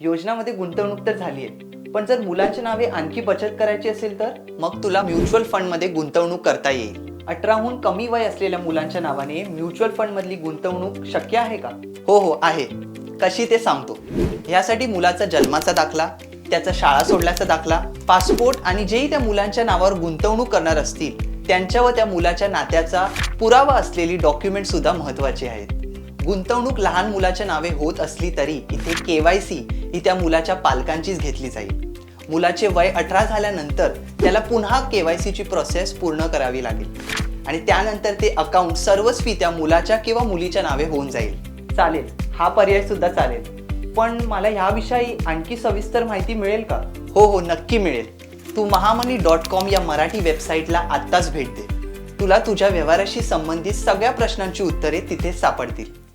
योजनामध्ये गुंतवणूक तर झाली आहे. पण जर मुलांची नावे आणखी बचत करायची असेल तर? मग तुला म्युच्युअल फंडमध्ये गुंतवणूक करता येईल. अठराहून कमी वय असलेल्या मुलांच्या नावाने म्युच्युअल फंड मधली गुंतवणूक शक्य आहे का? हो हो आहे. कशी ते सांगतो. ह्यासाठी मुलाचा जन्माचा दाखला त्याचा शाळा सोडल्याचा दाखला पासपोर्ट आणि जेही त्या मुलांच्या नावावर गुंतवणूक करणार असतील त्यांच्या व त्या मुलाच्या नात्याचा पुरावा असलेली डॉक्युमेंट सुद्धा महत्वाची आहेत. गुंतवणूक लहान मुलाच्या नावे होत असली तरी इथे के वाय सी ही त्या मुलाच्या पालकांचीच घेतली जाईल. मुलाचे वय अठरा झाल्यानंतर त्याला पुन्हा के वाय सीची प्रोसेस पूर्ण करावी लागेल. आणि त्यानंतर ते अकाउंट सर्वच फी त्या मुलाच्या किंवा मुलीच्या नावे होऊन जाईल. चालेल हा पर्याय सुद्धा चालेल. पण मला ह्याविषयी आणखी सविस्तर माहिती मिळेल का? हो हो नक्की मिळेल. तू महामनी डॉट कॉम या मराठी वेबसाईटला आत्ताच भेट दे. तुला तुझ्या व्यवहाराशी संबंधित सगळ्या प्रश्नांची उत्तरे तिथे सापडतील.